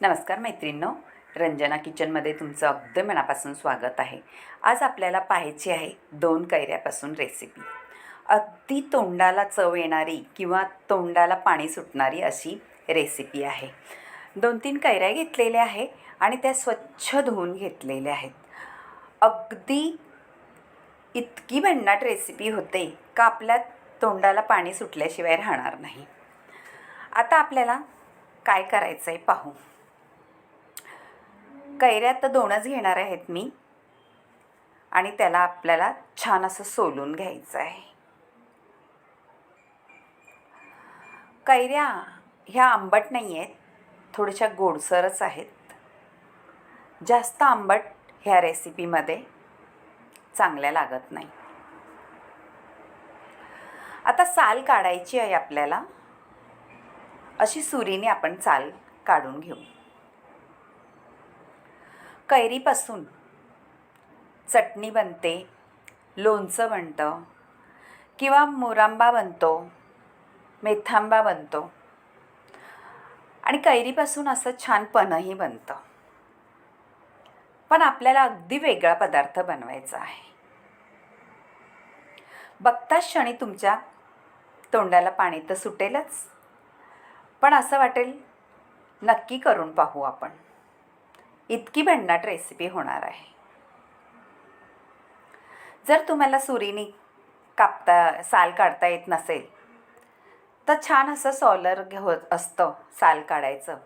नमस्कार मैत्रिणींनो रंजना किचनमध्ये तुमचं अगदी मनापासून स्वागत आहे. आज आपल्याला पाहायची आहे दोन कैऱ्यापासून रेसिपी अगदी तोंडाला चव येणारी किंवा तोंडाला पाणी सुटणारी अशी रेसिपी आहे. दोन तीन कैऱ्या घेतलेल्या आहे आणि त्या स्वच्छ धुवून घेतलेल्या आहेत. अगदी इतकी भन्नाट रेसिपी होते का आपल्या तोंडाला पाणी सुटल्याशिवाय राहणार नाही. आता आपल्याला काय करायचं आहे पाहू. कैऱ्या तर दोनच घेणार आहेत मी. आणि त्याला आपल्याला छान असं सोलून घ्यायचं आहे. कैऱ्या ह्या आंबट नाही आहेत. थोड्याशा गोडसरच आहेत. जास्त आंबट ह्या रेसिपीमध्ये चांगल्या लागत नाही. आता साल काढायची आहे आपल्याला. अशी सुरीने आपण चाल काढून घेऊ. कैरीपासून. चटणी बनते लोणचं बनतं किंवा मोरांबा बनतो मेथांबा बनतो. आणि कैरीपासून असं छान पणही बनतं. पण आपल्याला अगदी वेगळा पदार्थ बनवायचा आहे. बघताच क्षणी तुमच्या तोंडाला पाणी तर सुटेलच. पण असं वाटेल नक्की करून पाहू आपण. इतकी भन्नाट रेसिपी होणार आहे. जर तुम्हाला सुरीने कापता साल काढता येत नसेल तर छान असं सॉलर होत असतं साल काढायचं.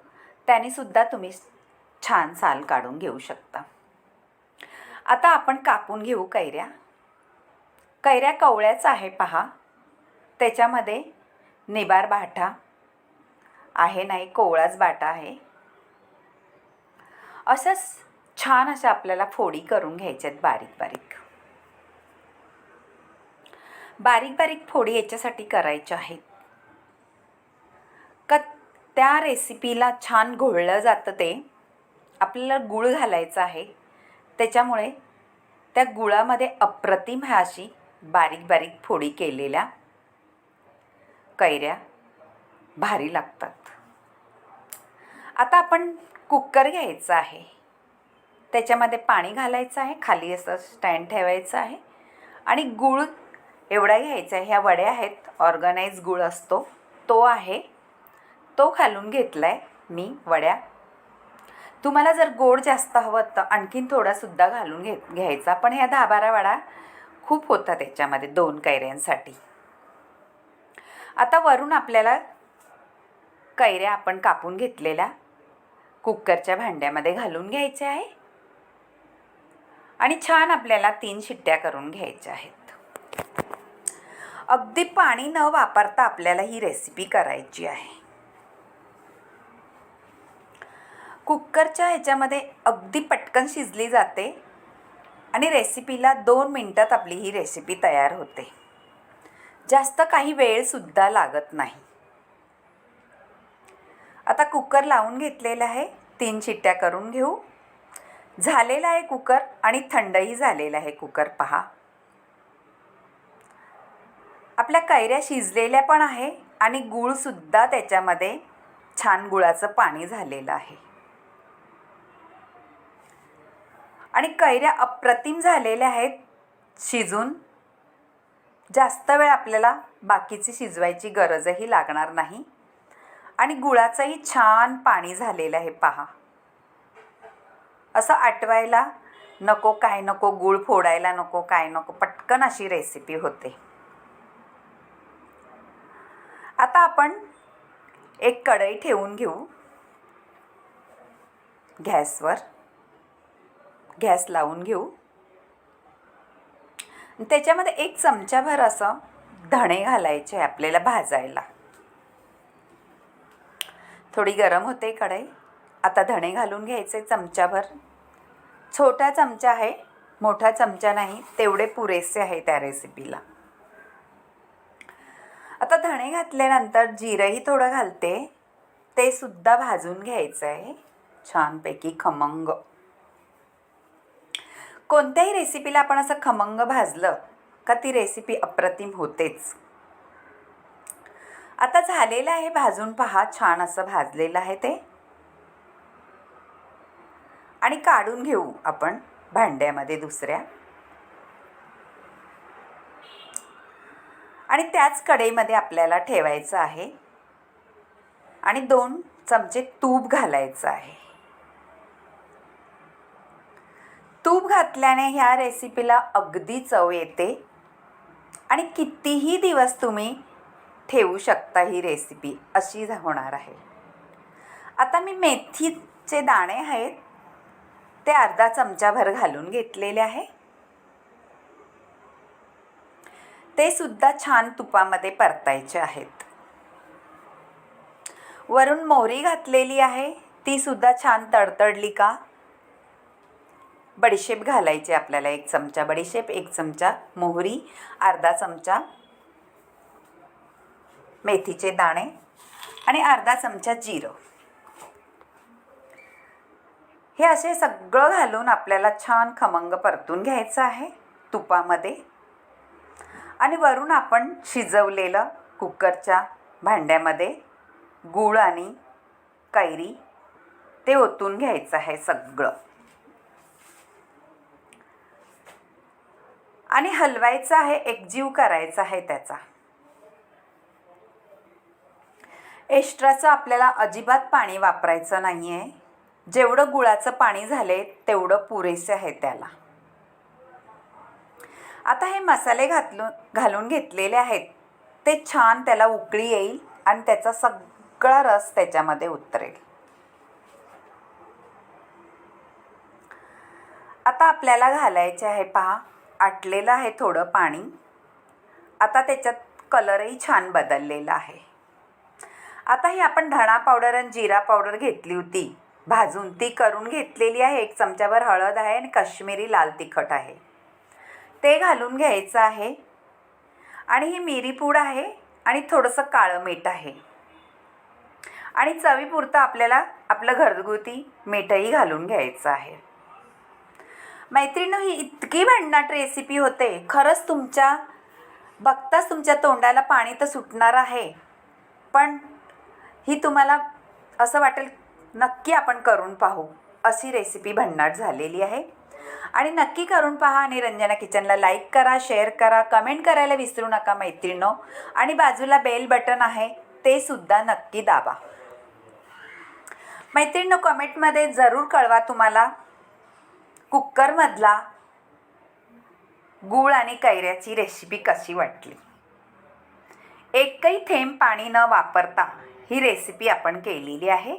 त्यानेसुद्धा तुम्ही छान साल काढून घेऊ शकता. आता आपण कापून घेऊ कैऱ्या. कैऱ्या कवळ्याच आहे पहा. त्याच्यामध्ये निबार बाटा आहे नाही कोवळाच बाटा आहे. असंच छान अशा आपल्याला फोडी करून घ्यायच्यात बारीक बारीक. बारीक बारीक फोडी याच्यासाठी करायच्या आहेत. का त्या रेसिपीला छान घोळलं जातं ते. आपल्याला गुळ घालायचं आहे. त्याच्यामुळे त्या गुळामध्ये अप्रतिम ह्या अशी बारीक बारीक फोडी केलेल्या कैऱ्या भारी लागतात. आता आपण कुकर घ्यायचं आहे. त्याच्यामध्ये पाणी घालायचं आहे. खाली असं स्टँड ठेवायचं आहे. आणि गूळ एवढा घ्यायचा आहे. ह्या वड्या आहेत. ऑर्गनाईज गूळ असतो. तो आहे. तो घालून घेतला आहे मी वड्या. तुम्हाला जर गोड जास्त हवं तर आणखीन थोडासुद्धा घालून घे घ्यायचा. पण ह्या दहा बारा वडा खूप होता त्याच्यामध्ये दोन कैऱ्यांसाठी. आता वरून आपल्याला कैऱ्या आपण कापून घेतलेल्या कुकरच्या भांड्यामध्ये घालून घ्यायचे आहे. आणि छान आपल्याला तीन शिट्ट्या करून घ्यायच्या आहेत. अगदी पाणी न वापरता आपल्याला ही रेसिपी करायची आहे. कुकरच्या ह्याच्यामध्ये अगदी पटकन शिजली जाते आणि रेसिपीला दोन मिनटात आपली ही रेसिपी तयार होते. जास्त काही वेळसुद्धा लागत नाही. आता कुकर लावून घेतलेलं आहे. तीन चिट्ट्या करून घेऊ. झालेला आहे कुकर आणि थंडही झालेला आहे कुकर पहा. आपल्या कैऱ्या शिजलेल्या पण आहे आणि गूळसुद्धा त्याच्यामध्ये छान गुळाचं पाणी झालेलं आहे. आणि कैऱ्या अप्रतिम झालेल्या आहेत शिजून. जास्त वेळ आपल्याला बाकीची शिजवायची गरजही लागणार नाही. आणि गुळाचंही छान पाणी झालेलं आहे पहा. असं आटवायला नको काय नको गुळ फोडायला नको काय नको पटकन अशी रेसिपी होते. आता आपण एक कढई ठेवून घेऊ. गॅसवर. गॅस लावून घेऊ. त्याच्यामध्ये एक चमचाभर असं धणे घालायचे आपल्याला भाजायला. थोडी गरम होते कढई. आता धणे घालून घ्यायचे चमचाभर. छोटा चमचा आहे मोठा चमचा नाही तेवढे पुरेसे आहे त्या रेसिपीला आता धणे घातल्यानंतर जिरंही थोडं घालते. ते सुद्धा भाजून घ्यायचं आहे. छानपैकी खमंग. कोणत्याही रेसिपीला आपण असं खमंग भाजलं का ती रेसिपी अप्रतिम होतेच. आता झालेलं आहे भाजून पहा. छान असं भाजलेलं आहे ते. आणि काढून घेऊ आपण भांड्यामध्ये दुसऱ्या. आणि त्याच कढईमध्ये आपल्याला ठेवायचं आहे. आणि दोन चमचे तूप घालायचं आहे. तूप घातल्याने ह्या रेसिपीला अगदी चव येते. आणि कितीही दिवस तुम्ही ठेवू शकता ही रेसिपी अशी होणार आहे. आता मी मेथीचे दाणे आहेत ते अर्धा चमचाभर घालून घेतलेले आहे. ते सुद्धा छान तुपामध्ये परतायचे आहेत. वरून मोहरी घातलेली आहे ती सुद्धा छान तडतडली का? बडीशेप घालायची आपल्याला एक चमचा बडीशेप एक चमचा मोहरी अर्धा चमचा मेथीचे दाणे आणि अर्धा चमचा जिरं. हे असे सगळं घालून आपल्याला छान खमंग परतून घ्यायचं आहे तुपामध्ये. आणि वरून आपण शिजवलेलं कुकरच्या भांड्यामध्ये गूळ आणि कैरी ते ओतून घ्यायचं आहे सगळं. आणि हलवायचं आहे एकजीव करायचा आहे त्याचा. एक्स्ट्राचं आपल्याला अजिबात पाणी वापरायचं नाही आहे जेवढं गुळाचं पाणी झाले तेवढं पुरेसे आहे त्याला. आता हे मसाले घातलून घालून घेतलेले आहेत. ते छान त्याला उकळी येईल आणि त्याचा सगळा रस त्याच्यामध्ये उतरेल. आता आपल्याला घालायचे आहे पहा. आटलेलं आहे थोडं पाणी. आता त्याच्यात कलरही छान बदललेला आहे. आता ही आपण धणा पावडर आणि जिरा पावडर घेतली होती. भाजून ती करून घेतलेली आहे. एक चमच्याभर हळद आहे आणि काश्मीरी लाल तिखट आहे. ते घालून घ्यायचं आहे. आणि ही मिरी पूड आहे आणि थोडंसं काळं मीठ आहे. आणि चवीपुरतं आपल्याला आपलं घरगुती मीठही घालून घ्यायचं आहे. मैत्रिणी ही इतकी भन्नाट रेसिपी होते. खरंच तुमच्या बघताच तुमच्या तोंडाला पाणी तर सुटणार आहे. पण ही तुम्हाला असं वाटेल नक्की आपण करून पाहू. अशी रेसिपी भन्नाट झालेली आहे. आणि नक्की करून पहा आणि रंजना किचनला लाईक करा शेअर करा कमेंट करायला विसरू नका मैत्रिणो आणि बाजूला बेल बटन आहे ते सुद्धा नक्की दाबा. मैत्रिणो कमेंटमध्ये जरूर कळवा तुम्हाला कुक्करमधला गूळ आणि कैऱ्याची रेसिपी कशी वाटली. एकही थेंब पाणी न वापरता ही रेसिपी आपण केलेली आहे.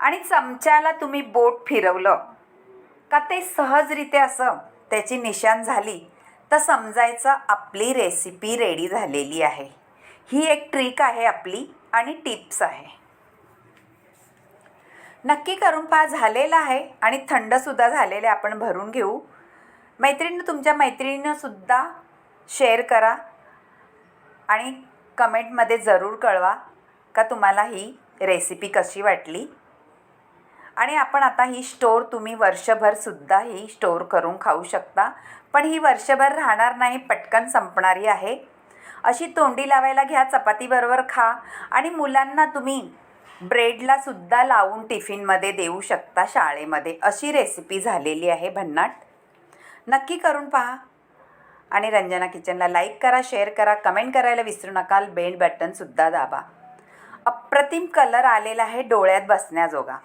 आणि चमच्याला तुम्ही बोट फिरवलं का ते सहजरित्या असं त्याची निशान झाली तर समजायचं आपली रेसिपी रेडी झालेली आहे. ही एक ट्रिक आहे आपली आणि टिप्स आहे. नक्की करून पहा झालेलं आहे आणि थंडसुद्धा झालेले आपण भरून घेऊ. मैत्रिणी तुमच्या मैत्रिणीनंसुद्धा शेअर करा आणि कमेंटमध्ये जरूर कळवा. का तुम्हाला ही रेसिपी कशी वाटली? आणि आपण आता ही स्टोर तुम्ही वर्षभरसुद्धा ही स्टोर करून खाऊ शकता. पण ही वर्षभर राहणार नाही पटकन संपणारी आहे. अशी तोंडी लावायला घ्या चपातीबरोबर खा आणि मुलांना तुम्ही ब्रेडला सुद्धा लावून टिफिनमध्ये देऊ शकता शाळेमध्ये. अशी रेसिपी झालेली आहे भन्नाट. नक्की करून पहा. आणि रंजना किचनला लाईक करा शेअर करा कमेंट करायला विसरू नका. बेल बटनसुद्धा दाबा. अप्रतिम कलर आलेला आहे डोळ्यात बसण्याजोगा.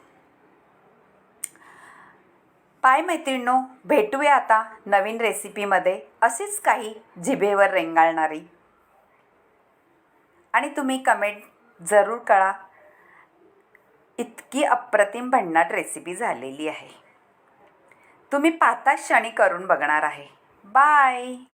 पाय मैत्रिणो भेटूया आता नवीन रेसिपीमध्ये असेच काही जिभेवर रेंगाळणारी. आणि तुम्ही कमेंट जरूर कळा. इतकी अप्रतिम भन्नाट रेसिपी झालेली आहे. तुम्ही पाहता क्षणी करून बघणार आहे. बाय